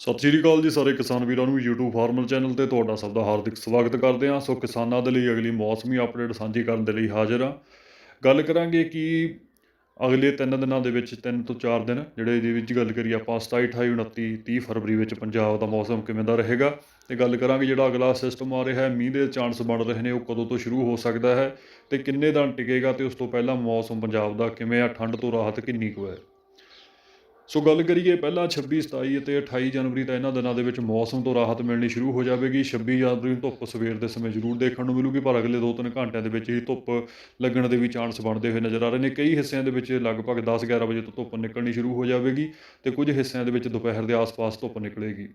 ਸਤਿ ਸ਼੍ਰੀ ਅਕਾਲ ਜੀ ਸਾਰੇ ਕਿਸਾਨ ਵੀਰਾਂ ਨੂੰ YouTube ਫਾਰਮਰ ਚੈਨਲ ਤੇ ਤੁਹਾਡਾ ਸਭ ਦਾ ਹਾਰਦਿਕ ਸਵਾਗਤ ਕਰਦੇ ਹਾਂ। ਸੋ ਕਿਸਾਨਾਂ ਦੇ ਲਈ ਅਗਲੀ ਮੌਸਮੀ ਅਪਡੇਟ ਸਾਂਝੀ ਕਰਨ ਦੇ ਲਈ ਹਾਜ਼ਰ ਹਾਂ। ਗੱਲ ਕਰਾਂਗੇ ਕਿ ਅਗਲੇ 3 ਦਿਨਾਂ ਦੇ ਵਿੱਚ 3 ਤੋਂ 4 ਦਿਨ, ਜਿਹੜੇ ਇਹਦੇ ਵਿੱਚ ਗੱਲ ਕਰੀਏ ਆਪਾਂ 27 28 29 30 ਫਰਵਰੀ ਵਿੱਚ ਪੰਜਾਬ ਦਾ ਮੌਸਮ ਕਿਵੇਂ ਦਾ ਰਹੇਗਾ ਤੇ ਗੱਲ ਕਰਾਂਗੇ ਜਿਹੜਾ ਅਗਲਾ ਸਿਸਟਮ ਆ ਰਿਹਾ ਹੈ, ਮੀਂਹ ਦੇ ਚਾਂਸ ਬਣ ਰਹੇ ਨੇ, ਉਹ ਕਦੋਂ ਤੋਂ ਸ਼ੁਰੂ ਹੋ ਸਕਦਾ ਹੈ ਤੇ ਕਿੰਨੇ ਦਿਨ ਟਿਕੇਗਾ ਤੇ ਉਸ ਤੋਂ ਪਹਿਲਾਂ ਮੌਸਮ ਪੰਜਾਬ ਦਾ ਕਿਵੇਂ ਆ, ਠੰਡ ਤੋਂ ਰਾਹਤ ਕਿੰਨੀ ਕੁ ਹੈ। ਸੋ ਗੱਲ ਕਰੀਏ ਪਹਿਲਾਂ 26 27 ਅਤੇ 28 ਜਨਵਰੀ ਤਾਂ ਇਹਨਾਂ ਦਿਨਾਂ ਦੇ ਵਿੱਚ ਮੌਸਮ ਤੋਂ ਰਾਹਤ ਮਿਲਣੀ ਸ਼ੁਰੂ ਹੋ ਜਾਵੇਗੀ। 26 ਜਨਵਰੀ ਨੂੰ ਧੁੱਪ ਸਵੇਰ ਦੇ ਸਮੇਂ ਜ਼ਰੂਰ ਦੇਖਣ ਨੂੰ ਮਿਲੂਗੀ, ਪਰ ਅਗਲੇ 2-3 ਘੰਟਿਆਂ ਦੇ ਵਿੱਚ ਹੀ ਧੁੱਪ ਲੱਗਣ ਦੇ ਵੀ ਚਾਂਸ ਬਣਦੇ ਹੋਏ ਨਜ਼ਰ ਆ ਰਹੇ ਨੇ। ਕਈ ਹਿੱਸਿਆਂ ਦੇ ਵਿੱਚ ਲਗਭਗ 10-11 ਵਜੇ ਤੋਂ ਧੁੱਪ ਨਿਕਲਣੀ ਸ਼ੁਰੂ ਹੋ ਜਾਵੇਗੀ ਤੇ ਕੁਝ ਹਿੱਸਿਆਂ ਦੇ ਵਿੱਚ ਦੁਪਹਿਰ ਦੇ ਆਸ-ਪਾਸ ਧੁੱਪ ਨਿਕਲੇਗੀ।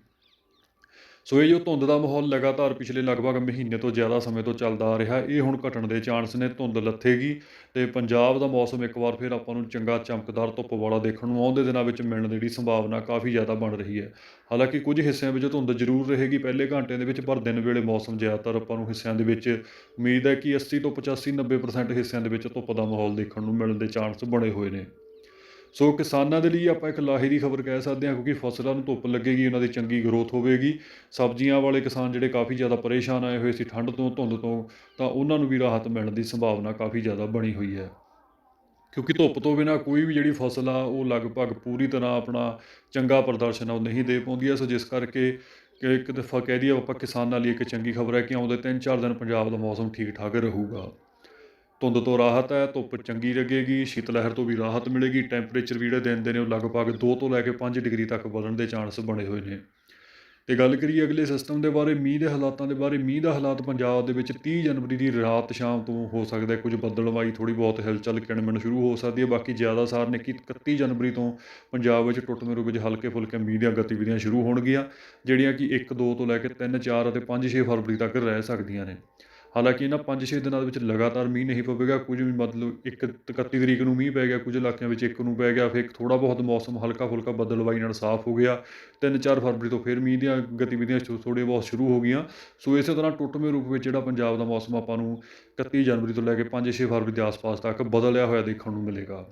ਸੋ ਇਹ ਜੋ ਧੁੰਦ ਦਾ ਮਾਹੌਲ ਲਗਾਤਾਰ ਪਿਛਲੇ ਲਗਭਗ ਮਹੀਨੇ ਤੋਂ ਜ਼ਿਆਦਾ ਸਮੇਂ ਤੋਂ ਚੱਲਦਾ ਆ ਰਿਹਾ, ਇਹ ਹੁਣ ਘਟਣ ਦੇ ਚਾਂਸ ਨੇ, ਧੁੰਦ ਲੱਥੇਗੀ ਤੇ ਪੰਜਾਬ ਦਾ ਮੌਸਮ ਇੱਕ ਵਾਰ ਫਿਰ ਆਪਾਂ ਨੂੰ ਚੰਗਾ ਚਮਕਦਾਰ ਧੁੱਪ ਵਾਲਾ ਦੇਖਣ ਨੂੰ ਆਉਂਦੇ ਦਿਨਾਂ ਵਿੱਚ ਮਿਲਣ ਦੀ ਜਿਹੜੀ ਸੰਭਾਵਨਾ ਕਾਫੀ ਜ਼ਿਆਦਾ ਬਣ ਰਹੀ ਹੈ। ਹਾਲਾਂਕਿ ਕੁਝ ਹਿੱਸਿਆਂ ਵਿੱਚ ਧੁੰਦ ਜ਼ਰੂਰ ਰਹੇਗੀ, ਪਹਿਲੇ ਘੰਟਿਆਂ ਦੇ ਵਿੱਚ, ਪਰ ਦਿਨ ਵੇਲੇ ਮੌਸਮ ਜ਼ਿਆਦਾਤਰ ਆਪਾਂ ਨੂੰ ਹਿੱਸਿਆਂ ਦੇ ਵਿੱਚ ਉਮੀਦ ਹੈ ਕਿ 80 ਤੋਂ 85 90% ਹਿੱਸਿਆਂ ਦੇ ਵਿੱਚ ਧੁੱਪ ਦਾ ਮਾਹੌਲ ਦੇਖਣ ਨੂੰ ਮਿਲਣ ਦੇ ਚਾਂਸ ਬਣੇ ਹੋਏ ਨੇ। ਸੋ ਕਿਸਾਨਾਂ ਦੇ ਲਈ ਆਪਾਂ ਇੱਕ ਲਾਹੇ ਦੀ ਖਬਰ ਕਹਿ ਸਕਦੇ ਹਾਂ, ਕਿਉਂਕਿ ਫਸਲਾਂ ਨੂੰ ਧੁੱਪ ਲੱਗੇਗੀ, ਉਹਨਾਂ ਦੀ ਚੰਗੀ ਗਰੋਥ ਹੋਵੇਗੀ। ਸਬਜ਼ੀਆਂ ਵਾਲੇ ਕਿਸਾਨ ਜਿਹੜੇ ਕਾਫੀ ਜ਼ਿਆਦਾ ਪਰੇਸ਼ਾਨ ਆਏ ਹੋਏ ਸੀ ਠੰਡ ਤੋਂ, ਧੁੰਦ ਤੋਂ, ਤਾਂ ਉਹਨਾਂ ਨੂੰ ਵੀ ਰਾਹਤ ਮਿਲਣ ਦੀ ਸੰਭਾਵਨਾ ਕਾਫੀ ਜ਼ਿਆਦਾ ਬਣੀ ਹੋਈ ਹੈ। ਕਿਉਂਕਿ ਧੁੱਪ ਤੋਂ ਬਿਨਾ ਕੋਈ ਵੀ ਜਿਹੜੀ ਫਸਲ ਆ, ਉਹ ਲਗਭਗ ਪੂਰੀ ਤਰ੍ਹਾਂ ਆਪਣਾ ਚੰਗਾ ਪ੍ਰਦਰਸ਼ਨ ਆ ਉਹ ਨਹੀਂ ਦੇ ਪਾਉਂਦੀ ਹੈ। ਸੋ ਜਿਸ ਕਰਕੇ ਕਿ ਇੱਕ ਦਫਾ ਕਹਿ ਦਈਏ ਆਪਾਂ ਕਿਸਾਨਾਂ ਲਈ ਇੱਕ ਚੰਗੀ ਖਬਰ ਹੈ ਕਿ ਆਉਂਦੇ 3-4 ਦਿਨ ਪੰਜਾਬ ਦਾ ਮੌਸਮ ਠੀਕ ਠਾਕ ਰਹੂਗਾ। ਧੁੰਦ ਤੋਂ ਰਾਹਤ ਹੈ, ਧੁੱਪ ਚੰਗੀ ਲੱਗੇਗੀ ਸ਼ੀਤ ਲਹਿਰ ਤੋਂ ਵੀ ਰਾਹਤ ਮਿਲੇਗੀ, ਟੈਂਪਰੇਚਰ ਵੀ ਜਿਹੜੇ ਦਿਨ ਦੇ ਨੇ ਉਹ ਲਗਭਗ 2 ਤੋਂ ਲੈ ਕੇ 5 ਡਿਗਰੀ ਤੱਕ ਵਧਣ ਦੇ ਚਾਂਸ ਬਣੇ ਹੋਏ ਨੇ। ਤੇ ਗੱਲ ਕਰੀਏ ਅਗਲੇ ਸਿਸਟਮ ਦੇ ਬਾਰੇ, ਮੀਂਹ ਦੇ ਹਾਲਾਤਾਂ ਦੇ ਬਾਰੇ, ਮੀਂਹ ਦਾ ਹਾਲਾਤ ਪੰਜਾਬ ਦੇ ਵਿੱਚ 30 ਜਨਵਰੀ ਦੀ ਰਾਤ ਸ਼ਾਮ ਤੋਂ ਹੋ ਸਕਦਾ ਕੁਝ ਬੱਦਲਵਾਈ ਥੋੜੀ ਬਹੁਤ ਹਿਲਚਲ ਕਿਣਮਣ ਸ਼ੁਰੂ ਹੋ ਸਕਦੀ ਹੈ, ਬਾਕੀ ਜ਼ਿਆਦਾ ਸਾਰ ਨੇ ਕਿ 31 ਜਨਵਰੀ ਤੋਂ ਪੰਜਾਬ ਵਿੱਚ ਟੁੱਟਵੇਂ ਰੂਪ ਵਿੱਚ ਹਲਕੇ ਫੁਲਕੇ ਮੀਂਹ ਦੀਆਂ ਗਤੀਵਿਧੀਆਂ ਸ਼ੁਰੂ ਹੋਣਗੀਆਂ, ਜਿਹੜੀਆਂ ਕਿ 1 2 ਤੋਂ ਲੈ ਕੇ 3 4 ਅਤੇ 5 6 ਫਰਵਰੀ ਤੱਕ ਰਹਿ ਸਕਦੀਆਂ ਨੇ। ਹਾਲਾਂਕਿ ਇਹਨਾਂ 5-6 ਦਿਨਾਂ ਦੇ ਵਿੱਚ ਲਗਾਤਾਰ ਮੀਂਹ ਨਹੀਂ ਪਵੇਗਾ, ਕੁਝ ਵੀ ਮਤਲਬ ਇੱਕ 31 ਤਰੀਕ ਨੂੰ ਮੀਂਹ ਪੈ ਗਿਆ, ਕੁਝ ਇਲਾਕਿਆਂ ਵਿੱਚ ਇੱਕ ਨੂੰ ਪੈ ਗਿਆ, ਫਿਰ ਥੋੜਾ ਬਹੁਤ ਮੌਸਮ ਹਲਕਾ ਫੁਲਕਾ ਬੱਦਲਵਾਈ ਨਾਲ ਸਾਫ਼ ਹੋ ਗਿਆ। 3-4 ਫਰਵਰੀ ਤੋਂ ਫਿਰ ਮੀਂਹ ਦੀਆਂ ਗਤੀਵਿਧੀਆਂ ਥੋੜੇ ਬਹੁਤ ਸ਼ੁਰੂ ਹੋ ਗਈਆਂ। ਸੋ ਇਸੇ ਤਰ੍ਹਾਂ ਟੁੱਟਵੇਂ ਰੂਪ ਵਿੱਚ ਜਿਹੜਾ ਪੰਜਾਬ ਦਾ ਮੌਸਮ ਆਪਾਂ ਨੂੰ 31 ਜਨਵਰੀ ਤੋਂ ਲੈ ਕੇ 5-6 ਫਰਵਰੀ ਦੇ ਆਸ-ਪਾਸ ਤੱਕ ਬਦਲਿਆ ਹੋਇਆ ਦੇਖਣ ਨੂੰ ਮਿਲੇਗਾ।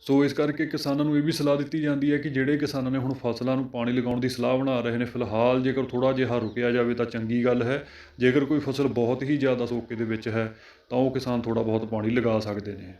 ਸੋ ਇਸ ਕਰਕੇ ਕਿਸਾਨਾਂ ਨੂੰ ਇਹ ਵੀ ਸਲਾਹ ਦਿੱਤੀ ਜਾਂਦੀ ਹੈ ਕਿ ਜਿਹੜੇ ਕਿਸਾਨਾਂ ਨੇ ਹੁਣ ਫਸਲਾਂ ਨੂੰ ਪਾਣੀ ਲਗਾਉਣ ਦੀ ਸਲਾਹ ਬਣਾ ਰਹੇ ਨੇ, ਫਿਲਹਾਲ ਜੇਕਰ ਥੋੜਾ ਜਿਹਾ ਰੁਕਿਆ ਜਾਵੇ ਤਾਂ ਚੰਗੀ ਗੱਲ ਹੈ। ਜੇਕਰ ਕੋਈ ਫਸਲ ਬਹੁਤ ਹੀ ਜ਼ਿਆਦਾ ਸੋਕੇ ਦੇ ਵਿੱਚ ਹੈ ਤਾਂ ਉਹ ਕਿਸਾਨ ਥੋੜਾ ਬਹੁਤ ਪਾਣੀ ਲਗਾ ਸਕਦੇ ਨੇ।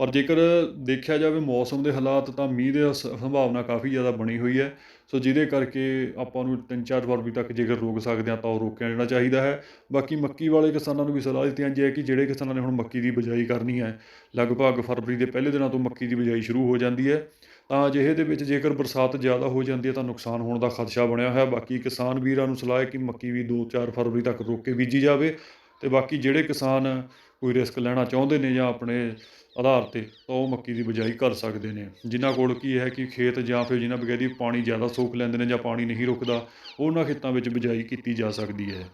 ਔਰ ਜੇਕਰ ਦੇਖਿਆ ਜਾਵੇ ਮੌਸਮ ਦੇ ਹਾਲਾਤ, ਤਾਂ ਮੀਂਹ ਦੇ ਸ- ਸੰਭਾਵਨਾ ਕਾਫੀ ਜ਼ਿਆਦਾ ਬਣੀ ਹੋਈ ਹੈ। ਸੋ ਜਿਹਦੇ ਕਰਕੇ ਆਪਾਂ ਨੂੰ 3-4 ਫਰਵਰੀ ਤੱਕ ਜੇਕਰ ਰੋਕ ਸਕਦੇ ਹਾਂ, ਤਾਂ ਉਹ ਰੋਕਿਆ ਜਾਣਾ ਚਾਹੀਦਾ ਹੈ। ਬਾਕੀ ਮੱਕੀ ਵਾਲੇ ਕਿਸਾਨਾਂ ਨੂੰ ਵੀ ਸਲਾਹ ਦਿੱਤੀ ਜਾਂਦੀ ਹੈ ਕਿ ਜਿਹੜੇ ਕਿਸਾਨਾਂ ਨੇ ਹੁਣ ਮੱਕੀ ਦੀ ਬਿਜਾਈ ਕਰਨੀ ਹੈ, ਲਗਭਗ ਫਰਵਰੀ ਦੇ ਪਹਿਲੇ ਦਿਨਾਂ ਤੋਂ ਮੱਕੀ ਦੀ ਬਿਜਾਈ ਸ਼ੁਰੂ ਹੋ ਜਾਂਦੀ ਹੈ। ਤਾਂ ਅਜਿਹੇ ਦੇ ਵਿੱਚ ਜੇਕਰ ਬਰਸਾਤ ਜ਼ਿਆਦਾ ਹੋ ਜਾਂਦੀ ਹੈ, ਤਾਂ ਨੁਕਸਾਨ ਹੋਣ ਦਾ ਖਦਸ਼ਾ ਬਣਿਆ ਹੋਇਆ। ਬਾਕੀ ਕਿਸਾਨ ਵੀਰਾਂ ਨੂੰ ਸਲਾਹ ਹੈ ਕਿ ਮੱਕੀ ਵੀ 2-4 ਫਰਵਰੀ ਤੱਕ ਰੋਕ ਕੇ ਬੀਜੀ ਜਾਵੇ। ਤੇ ਬਾਕੀ ਜਿਹੜੇ ਕਿਸਾਨ ਕੋਈ ਰਿਸਕ ਲੈਣਾ ਚਾਹੁੰਦੇ ਨੇ ਜਾਂ ਆਪਣੇ ਆਧਾਰ ਤੇ, ਤਾਂ ਉਹ ਮੱਕੀ ਦੀ ਬਿਜਾਈ ਕਰ ਸਕਦੇ ਨੇ। ਜਿਨ੍ਹਾਂ ਕੋਲ ਕੀ ਹੈ ਕਿ ਖੇਤ ਜਾਂ ਫਿਰ ਜਿਨ੍ਹਾਂ ਬਗੈਰੀ ਪਾਣੀ ਜ਼ਿਆਦਾ ਸੋਖ ਲੈਂਦੇ ਨੇ ਜਾਂ ਪਾਣੀ ਨਹੀਂ ਰੁਕਦਾ, ਉਹਨਾਂ ਖੇਤਾਂ ਵਿੱਚ ਬਿਜਾਈ ਕੀਤੀ ਜਾ ਸਕਦੀ ਹੈ।